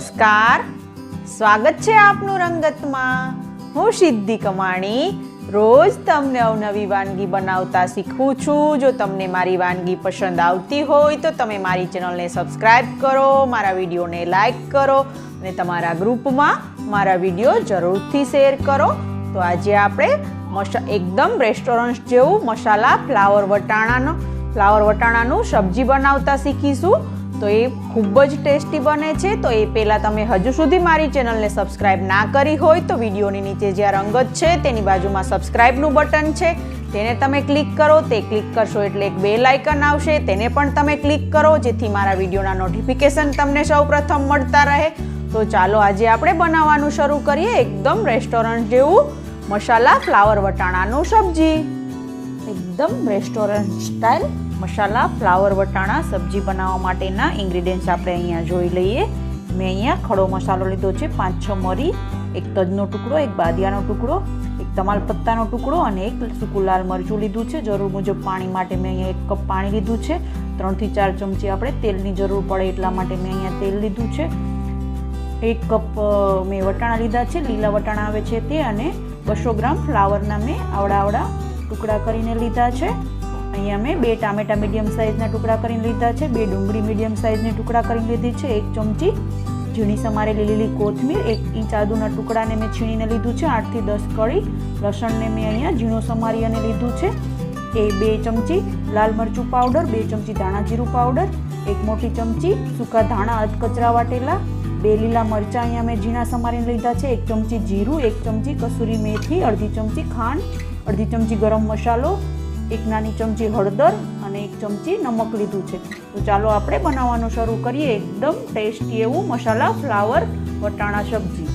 નમસ્કાર. સ્વાગત છે આપનું રંગતમાં. હું સિદ્ધિ કમાણી. રોજ તમને અવનવી વાનગી બનાવતા શીખું છું. જો તમને મારી વાનગી પસંદ આવતી હોય તો તમે મારી ચેનલને સબસ્ક્રાઈબ કરો, મારા વિડીયોને લાઈક કરો અને તમારા ગ્રુપમાં મારા વીડિયો જરૂરથી શેર કરો. તો આજે આપણે મસા એકદમ રેસ્ટોરન્ટ જેવું મસાલા, ફ્લાવર વટાણાનો, ફ્લાવર વટાણાનું સબ્જી બનાવતા શીખીશું. તો એ ખૂબ જ ટેસ્ટી બને છે. તો એ પહેલાં તમે હજુ સુધી મારી ચેનલને સબસ્ક્રાઇબ ના કરી હોય તો વિડીયોની નીચે જ્યાં રંગત છે તેની બાજુમાં સબસ્ક્રાઇબનું બટન છે. તેને તમે ક્લિક કરો, તે ક્લિક કરશો એટલે એક બેલ આઇકન આવશે. તેને પણ તમે ક્લિક કરો, જેથી મારા વિડીયોના નોટિફિકેશન તમને સૌપ્રથમ મળતા રહે. તો ચાલો આજે આપણે બનાવવાનું શરૂ કરીએ. એકદમ રેસ્ટોરન્ટ જેવું મસાલા, ફ્લાવર વટાણાનું સબ્જી. એકદમ રેસ્ટોરન્ટ સ્ટાઇલ. મસાલા, ફ્લાવર, વટાણા, સબ્જી બનાવવા માટેના ઇન્ગ્રીડિયન્ટ્સ આપણે અહીંયા જોઈ લઈએ. મેં અહીંયા ખડો મસાલો લીધો છે પાંચ છ મરી, એક તજનો ટુકડો, એક બાદિયાનો ટુકડો, એક તમાલપત્તાનો ટુકડો અને એક સૂકું લાલ મરચું લીધું છે. જરૂર મુજબ પાણી માટે મેં અહીંયા એક કપ પાણી લીધું છે. ત્રણથી ચાર ચમચી આપણે તેલની જરૂર પડે એટલા માટે મેં અહીંયા તેલ લીધું છે. એક કપ મેં વટાણા લીધા છે, લીલા વટાણા આવે છે તે અને બસો ગ્રામ ફ્લાવરના મેં આવડા આવડા ટુકડા કરીને લીધા છે. અહીંયા મેં બે ટામેટા મીડિયમ સાઇઝના ટુકડા કરીને લીધા છે, બે ડુંગળી મીડિયમ સાઇઝની ટુકડા કરીને લીધી છે, એક ચમચી ઝીણી સમારેલી લીલી કોથમીર, એક ઇંચ આદુના ટુકડાને મેં છીણીને લીધું છે આઠથી દસ કળી લસણને મેં અહીંયા ઝીણો સમારી અને લીધું છે, એ બે ચમચી લાલ મરચું પાવડર, બે ચમચી ધાણા જીરું પાવડર, એક મોટી ચમચી સૂકા ધાણા અધકચરા વાટેલા, બે લીલા મરચાં અહીંયા મેં ઝીણા સમારીને લીધા છે, એક ચમચી જીરું, એક ચમચી કસૂરી મેથી, અડધી ચમચી ખાંડ, અડધી ચમચી ગરમ મસાલો એક નાની ચમચી હળદર અને એક ચમચી નમક લીધું છે. તો ચાલો આપણે બનાવવાનું શરૂ કરીએ. એકદમ ટેસ્ટી એવું મસાલા, ફ્લાવર, વટાણા, સબ્જી.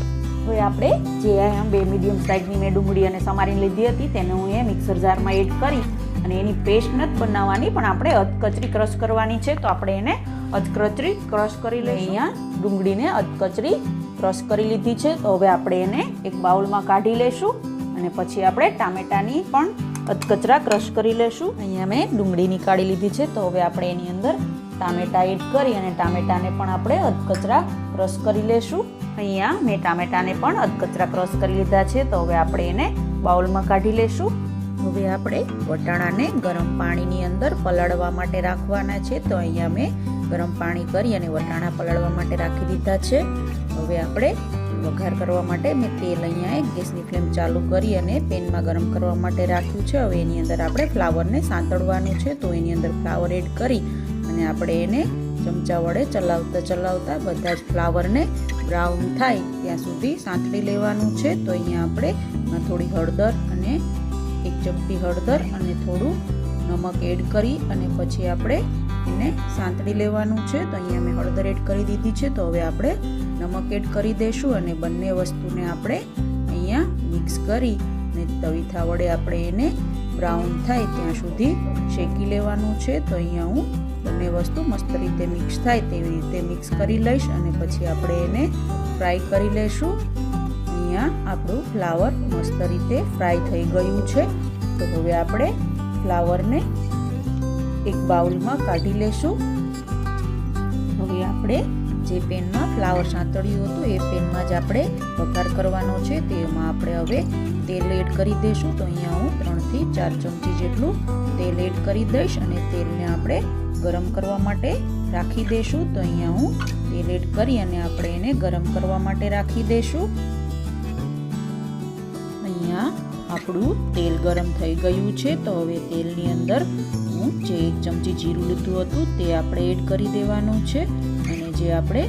હવે આપણે જે બે મીડિયમ સાઇઝની મેં ડુંગળી અને સમારીને લીધી હતી, તેને હું એ મિક્સર જારમાં એડ કરી અને એની પેસ્ટ નથી બનાવવાની, પણ આપણે અધકચરી ક્રશ કરવાની છે. તો આપણે એને અધકચરી ક્રશ કરી લઈએ અહીંયા ડુંગળીને અધકચરી ક્રશ કરી લીધી છે. તો હવે આપણે એને એક બાઉલમાં કાઢી લઈશું અને પછી આપણે ટામેટાની પણ અધકચરા ક્રશ કરી લેશું. અહીંયા મેં ડુંગળી નીકાળી લીધી છે. તો હવે આપણે એની અંદર ટામેટા એડ કરી અને ટામેટાને પણ આપણે અધકચરા ક્રશ કરી લેશું. અહીંયા મેં ટામેટાને પણ અધકચરા ક્રશ કરી લીધા છે. તો હવે આપણે એને બાઉલમાં કાઢી લેશું. હવે આપણે વટાણાને ગરમ પાણીની અંદર પલાળવા માટે રાખવાના છે. તો અહીંયા મેં ગરમ પાણી કરી અને વટાણા પલાળવા માટે રાખી દીધા છે. હવે આપણે વઘાર કરવા માટે મેં તેલ અહીંયા ગેસની ફ્લેમ ચાલુ કરી અને પેનમાં ગરમ કરવા માટે રાખ્યું છે. હવે એની અંદર આપણે ફ્લાવરને સાંતળવાનું છે તો એની અંદર ફ્લાવર એડ કરી અને આપણે એને ચમચા વડે ચલાવતા ચલાવતા બધા જ ફ્લાવરને બ્રાઉન થાય ત્યાં સુધી સાંતળી લેવાનું છે. તો અહીંયા આપણે થોડી હળદર અને એક ચમચી હળદર અને થોડું નમક એડ કરી અને પછી આપણે એને સાંતળી લેવાનું છે. તો અહીંયા મેં હળદર એડ કરી દીધી છે. તો હવે આપણે નમક એડ કરી દઈશું અને બંને વસ્તુને આપણે અહીંયા મિક્સ કરી અને તવીથા વડે આપણે એને બ્રાઉન થાય ત્યાં સુધી શેકી લેવાનું છે. તો અહીંયા હું બંને વસ્તુ મસ્ત રીતે મિક્સ થાય તેવી રીતે મિક્સ કરી લઈશ અને પછી આપણે એને ફ્રાય કરી લઈશું અહીંયા આપણું ફ્લાવર મસ્ત રીતે ફ્રાય થઈ ગયું છે. તો હવે આપણે ફ્લાવરને એક બાઉલમાં કાઢી લેશું. હવે આપણે જે પેનમાં ફ્લાવર સાંતળ્યું હતું એ પેનમાં જ આપણે વઘાર કરવાનો છે. તેમાં આપણે હવે તેલ એડ કરી દઈશું. તો અહીંયા હું ત્રણથી ચાર ચમચી જેટલું તેલ એડ કરી દઈશ અને તેલને આપણે ગરમ કરવા માટે રાખી દઈશું. તો અહીંયા હું તેલ એડ કરી અને આપણે એને ગરમ કરવા માટે રાખી દઈશું. અહીંયા આપણું તેલ ગરમ થઈ ગયું છે. તો હવે તેલની અંદર હું જે એક ચમચી જીરું લીધું હતું તે આપણે એડ કરી દેવાનું છે. જે આપણે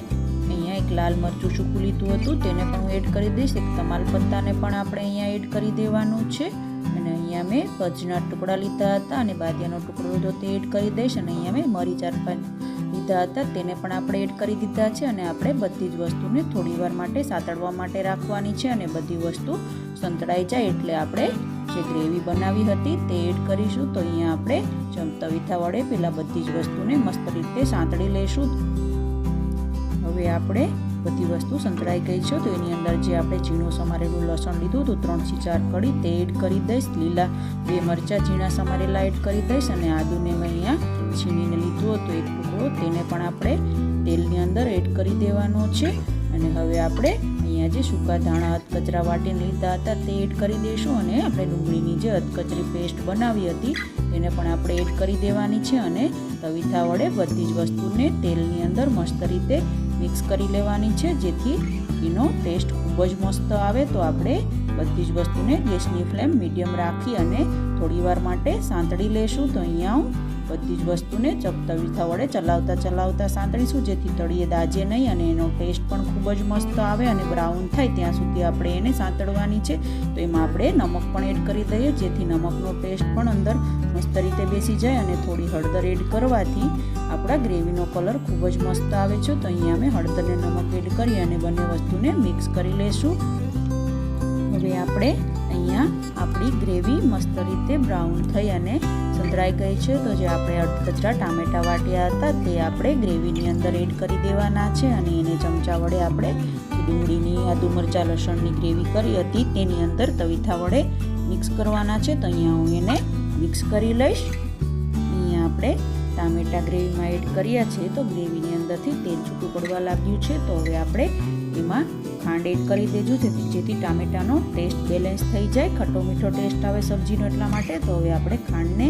અહીંયા એક લાલ મરચું સૂકું લીધું હતું, તેને પણ હું એડ કરી દઈશ. એક તમાલપત્તાને પણ આપણે અહીંયા એડ કરી દેવાનું છે. અને અહીંયા મેં પજના ટુકડા લીધા હતા અને બાદિયાનો ટુકડો લીધો તે એડ કરી દઈશ. અને અહીંયા મેં મરી ચાર પાંચ લીધા હતા, તેને પણ આપણે એડ કરી દીધા છે. અને આપણે બધી જ વસ્તુને થોડી વાર માટે સાતળવા માટે રાખવાની છે અને બધી વસ્તુ સંતળાઈ જાય એટલે આપણે જે ગ્રેવી બનાવી હતી તે એડ કરીશું. તો અહીંયા આપણે ચમ તવીથા વડે પેલા બધી જ વસ્તુને મસ્ત રીતે સાંતળી લઈશું. હવે આપણે બધી વસ્તુ સંતળાઈ ગઈ છે, તો એની અંદર જે આપણે ઝીણું સમારેલું લસણ લીધું હતું, ત્રણથી ચાર કળી તે એડ કરી દઈશ. લીલા બે મરચાં ઝીણા સમારેલા એડ કરી દઈશ અને આદુને મેં અહીંયા છીણીને લીધું હતું, એક ટુકડો. તેને પણ આપણે તેલની અંદર એડ કરી દેવાનો છે. અને હવે આપણે અહીંયા જે સૂકા ધાણા અધકચરા વાટીને લીધા હતા, તે એડ કરી દઈશું અને આપણે ડુંગળીની જે અધકચરી પેસ્ટ બનાવી હતી, તેને પણ આપણે એડ કરી દેવાની છે અને તવીથા વડે બધી જ વસ્તુને તેલની અંદર મસ્ત રીતે મિક્સ કરી લેવાની છે, જેથી એનો ટેસ્ટ ખૂબ જ મસ્ત આવે. તો આપણે બધી જ વસ્તુને ગેસની ફ્લેમ મીડિયમ રાખી અને થોડીવાર માટે સાંતળી લેશું. તો અહીંયા હું બધી જ વસ્તુને ચપ તવીથા વડે ચલાવતા ચલાવતા સાંતળીશું, જેથી તળીએ દાજે નહીં અને એનો ટેસ્ટ પણ ખૂબ જ મસ્ત આવે અને બ્રાઉન થાય ત્યાં સુધી આપણે એને સાંતળવાની છે. તો એમાં આપણે નમક પણ એડ કરી દઈએ, જેથી નમકનો ટેસ્ટ પણ અંદર મસ્ત રીતે બેસી જાય અને થોડી હળદર એડ કરવાથી આપણા ગ્રેવીનો કલર ખૂબ જ મસ્ત આવે છે. તો અહીંયા અમે હળદરને નમક એડ કરી અને બંને વસ્તુને મિક્સ કરી લઈશું હવે આપણે અહીંયા આપણી ગ્રેવી મસ્ત રીતે બ્રાઉન થઈ અને સંતરાઈ ગઈ છે તો જે આપણે અડધકચરા ટામેટા વાટ્યા હતા તે આપણે ગ્રેવીની અંદર એડ કરી દેવાના છે અને એને ચમચા વડે આપણે જે ડુંગળીની આદુ મરચાં, લસણની ગ્રેવી કરી હતી તેની અંદર તવીથા વડે મિક્સ કરવાના છે તો અહીંયા હું એને મિક્સ કરી લઈશ. અહીંયા આપણે ટામેટા ગ્રેવીમાં એડ કર્યા છે તો ગ્રેવીની અંદરથી તેલ છૂટું પડવા લાગ્યું છે તો હવે આપણે એમાં ખાંડ એડ કરી દેજો જેથી ટામેટાનો ટેસ્ટ બેલેન્સ થઈ જાય. ખટ્ટો મીઠો ટેસ્ટ આવે સબ્જીનો એટલા માટે, તો હવે આપણે ખાંડને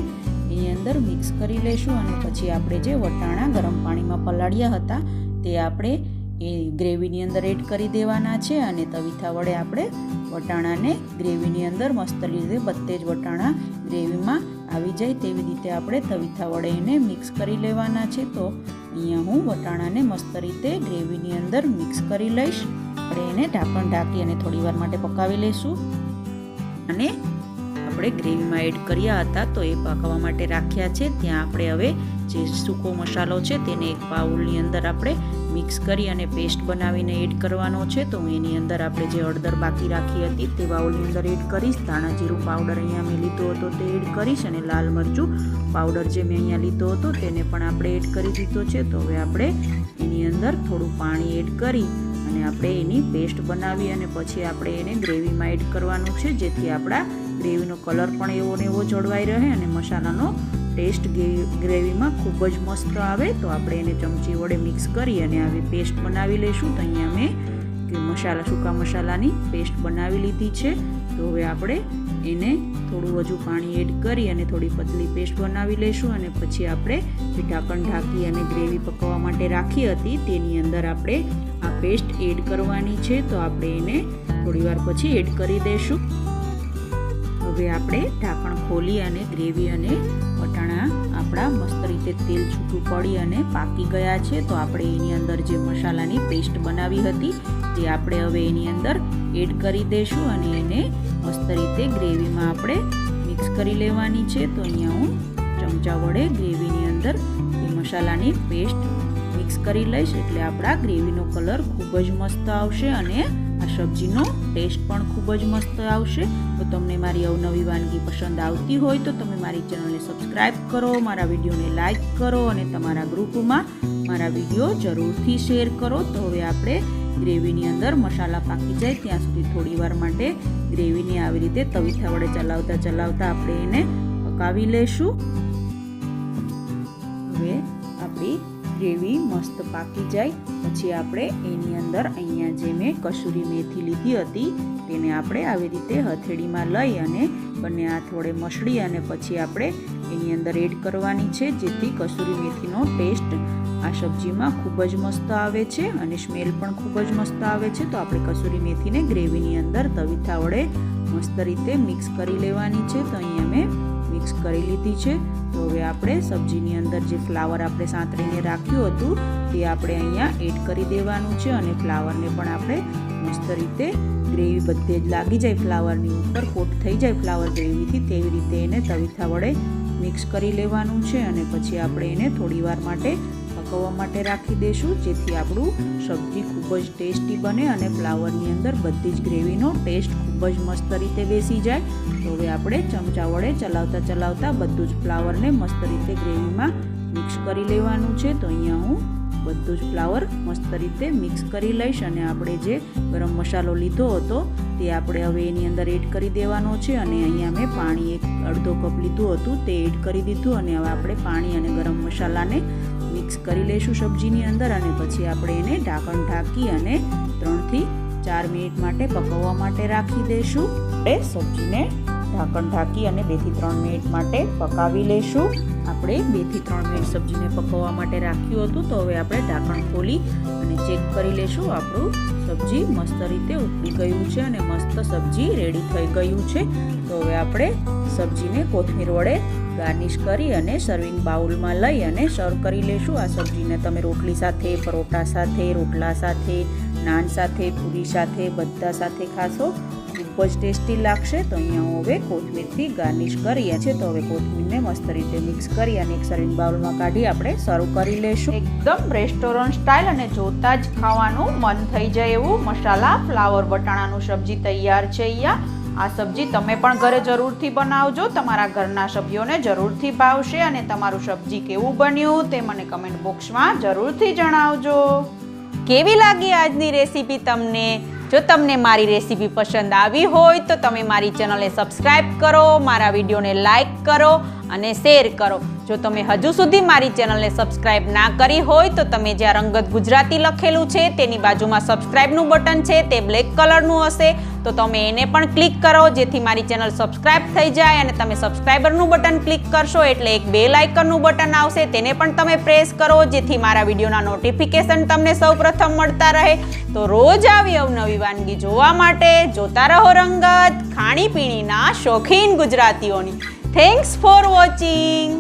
એની અંદર મિક્સ કરી લઈશું અને પછી આપણે જે વટાણા ગરમ પાણીમાં પલાળ્યા હતા તે આપણે એ ગ્રેવીની અંદર એડ કરી દેવાના છે અને તવીથા વડે આપણે વટાણાને ગ્રેવીની અંદર મસ્ત રીતે બધે જ વટાણા ગ્રેવીમાં આવી જાય તેવી રીતે આપણે તવીથા વડે એને મિક્સ કરી લેવાના છે. તો અહીંયા હું વટાણાને મસ્ત રીતે ગ્રેવીની અંદર મિક્સ કરી લઈશ. આપણે એને ઢાંકણ ઢાંકી અને થોડી વાર માટે પકાવી લઈશું. અને આપણે ગ્રેવીમાં એડ કર્યા હતા તો એ પકાવવા માટે રાખ્યા છે. ત્યાં આપણે હવે જે સૂકો મસાલો છે તેને એક બાઉલની અંદર આપણે મિક્સ કરી અને પેસ્ટ બનાવીને એડ કરવાનો છે. તો હું એની અંદર આપણે જે હળદર બાકી રાખી હતી તે બાઉલની અંદર એડ કરીશ. ધાણા જીરું પાવડર અહીંયા મેં લીધો હતો તે એડ કરીશ અને લાલ મરચું પાવડર જે મેં અહીંયા લીધો હતો તેને પણ આપણે એડ કરી દીધો છે. તો હવે આપણે એની અંદર થોડું પાણી એડ કરી અને આપણે એની પેસ્ટ બનાવી અને પછી આપણે એને ગ્રેવીમાં એડ કરવાનું છે. જેથી આપણા ગ્રેવીનો કલર પણ એવો ને એવો જળવાઈ રહે અને મસાલાનો ટેસ્ટ ગ્રેવીમાં ખૂબ જ મસ્ત આવે, તો આપણે એને ચમચી વડે મિક્સ કરી અને આવી પેસ્ટ બનાવી લઈશું. તો અહીંયા મેં મસાલા, સૂકા મસાલાની પેસ્ટ બનાવી લીધી છે. તો હવે આપણે એને થોડું હજુ પાણી એડ કરી અને થોડી પતલી પેસ્ટ બનાવી લઈશું અને પછી આપણે જે ઢાંકણ ઢાંકી અને ગ્રેવી પકવવા માટે રાખી હતી. તેની અંદર આપણે આ પેસ્ટ એડ કરવાની છે, તો આપણે એને થોડીવાર પછી એડ કરી દઈશું હવે આપણે ઢાંકણ ખોલી અને ગ્રેવી અને આપણા મસ્ત રીતે તેલ છૂટું પડી અને પાકી ગયા છે, તો આપણે એની અંદર જે મસાલાની પેસ્ટ બનાવી હતી, તે આપણે હવે એની અંદર એડ કરી દઈશું અને એને મસ્ત રીતે ગ્રેવીમાં આપણે મિક્સ કરી લેવાની છે. તો અહીંયા હું ચમચા વડે ગ્રેવીની અંદર એ મસાલાની પેસ્ટ મિક્સ કરી લઈશ, એટલે આપણા ગ્રેવીનો કલર ખૂબ જ મસ્ત આવશે અને સબ્જીનો ટેસ્ટ પણ ખૂબ જ મસ્ત આવશે. તો તમને મારી અવનવી વાનગી પસંદ આવતી હોય તો તમે મારી ચેનલને સબસ્ક્રાઈબ કરો, મારા વિડીયોને લાઇક કરો અને તમારા ગ્રુપમાં મારા વીડિયો જરૂરથી શેર કરો. તો હવે આપણે ગ્રેવીની અંદર મસાલા પાકી જાય ત્યાં સુધી થોડી વાર માટે ગ્રેવીને આવી રીતે તવીથા વડે ચલાવતા ચલાવતા આપણે એને પકાવી લઈશું હવે આપણી ગ્રેવી મસ્ત પાકી જાય. પછી આપણે એની અંદર અહીંયા જે મેં કસૂરી મેથી લીધી હતી, તેને આપણે આવી રીતે હથેળીમાં લઈ અને બંને હાથ વડે મસળી અને પછી આપણે એની અંદર એડ કરવાની છે, જેથી કસૂરી મેથીનો ટેસ્ટ આ સબ્જીમાં ખૂબ જ મસ્ત આવે છે અને સ્મેલ પણ ખૂબ જ મસ્ત આવે છે. તો આપણે કસૂરી મેથીને ગ્રેવીની અંદર તવીથા વડે મસ્ત રીતે મિક્સ કરી લેવાની છે. તો અહીંયા મેં મિક્સ કરી લીધી છે. તો હવે આપણે સબ્જીની અંદર જે ફ્લાવર આપણે સાંતળીને રાખ્યું હતું, તે આપણે અહીંયા એડ કરી દેવાનું છે અને ફ્લાવરને પણ આપણે મસ્ત રીતે ગ્રેવી બધે જ લાગી જાય ફ્લાવરની ઉપર, કોટ થઈ જાય ફ્લાવર ગ્રેવીથી, તેવી રીતે એને તવીથા વડે મિક્સ કરી લેવાનું છે અને પછી આપણે એને થોડીવાર માટે પકવવા માટે રાખી દઈશું જેથી આપણું સબ્જી ખૂબ જ ટેસ્ટી બને અને ફ્લાવરની અંદર બધી જ ગ્રેવીનો ટેસ્ટ ખૂબ જ મસ્ત રીતે બેસી જાય. તો હવે આપણે ચમચા વડે ચલાવતા ચલાવતા બધું જ ફ્લાવરને મસ્ત રીતે ગ્રેવીમાં મિક્સ કરી લેવાનું છે. તો અહીંયા હું બધું જ ફ્લાવર મસ્ત રીતે મિક્સ કરી લઈશ અને આપણે જે ગરમ મસાલો લીધો હતો તે આપણે હવે એની અંદર એડ કરી દેવાનો છે. અને અહીંયા મેં પાણી એક અડધો કપ લીધું હતું તે એડ કરી દીધું. અને હવે આપણે પાણી અને ગરમ મસાલાને મિક્સ કરી લઈશું સબ્જીની અંદર અને પછી આપણે એને ઢાંકણ ઢાંકી અને ત્રણથી ચાર મિનિટ માટે પકવવા માટે રાખી દઈશું આપણે સબ્જીને ઢાંકણ ઢાંકી અને બેથી ત્રણ મિનિટ માટે પકાવી લઈશું આપણે બેથી ત્રણ મિનિટ સબ્જીને પકવવા માટે રાખ્યું હતું, તો હવે આપણે ઢાંકણ ખોલી અને ચેક કરી લઈશું આપણું સબ્જી મસ્ત રીતે ઉકળી ગયું છે અને મસ્ત સબ્જી રેડી થઈ ગયું છે. તો હવે આપણે સબ્જીને કોથમીર વડે ગાર્નિશ કરી અને સર્વિંગ બાઉલમાં લઈ અને સર્વ કરી લઈશું આ સબ્જીને તમે રોટલી સાથે, પરોઠા સાથે, રોટલા સાથે, નાન સાથે, પૂરી સાથે, બધા સાથે ખાશો. ખૂબ જ ટેસ્ટી લાગશે. તો અહીંયા હું હવે કોથમીરથી ગાર્નિશ કરીએ છીએ તો હવે કોથમીરને મસ્ત રીતે મિક્સ કરી અને એક સર્વિંગ બાઉલમાં કાઢી આપણે સર્વ કરી લઈશું એકદમ રેસ્ટોરન્ટ સ્ટાઇલ અને જોતા જ ખાવાનું મન થઈ જાય એવું. મસાલા ફ્લાવર બટાણાનું સબ્જી તૈયાર છે અહીંયા. આ સબ્જી તમે પણ ઘરે જરૂરથી બનાવજો. તમારા ઘરના સભ્યોને જરૂરથી ભાવશે અને તમારું સબ્જી કેવું બન્યું તે મને કમેન્ટ બોક્સમાં જરૂરથી જણાવજો. કેવી લાગી આજની રેસીપી તમને? જો તમને મારી રેસીપી પસંદ આવી હોય તો તમે મારી ચેનલને સબસ્ક્રાઈબ કરો, મારા વિડીયોને લાઇક કરો અને શેર કરો. જો તમે હજુ સુધી મારી ચેનલને સબસ્ક્રાઈબ ના કરી હોય તો તમે જ્યાં રંગત ગુજરાતી લખેલું છે, તેની બાજુમાં સબસ્ક્રાઈબનું બટન છે, તે બ્લેક કલરનું હશે. તો તમે એને પણ ક્લિક કરો, જેથી મારી ચેનલ સબસ્ક્રાઇબ થઈ જાય અને તમે સબસ્ક્રાઇબરનું બટન ક્લિક કરશો એટલે એક બેલ આઇકનનું બટન આવશે, તેને પણ તમે પ્રેસ કરો, જેથી મારા વિડીયોના નોટિફિકેશન તમને સૌપ્રથમ મળતા રહે. તો રોજ આવી અવનવી વાનગી જોવા માટે જોતા રહો રંગત, ખાણીપીણીના શોખીન ગુજરાતીઓની. Thanks for watching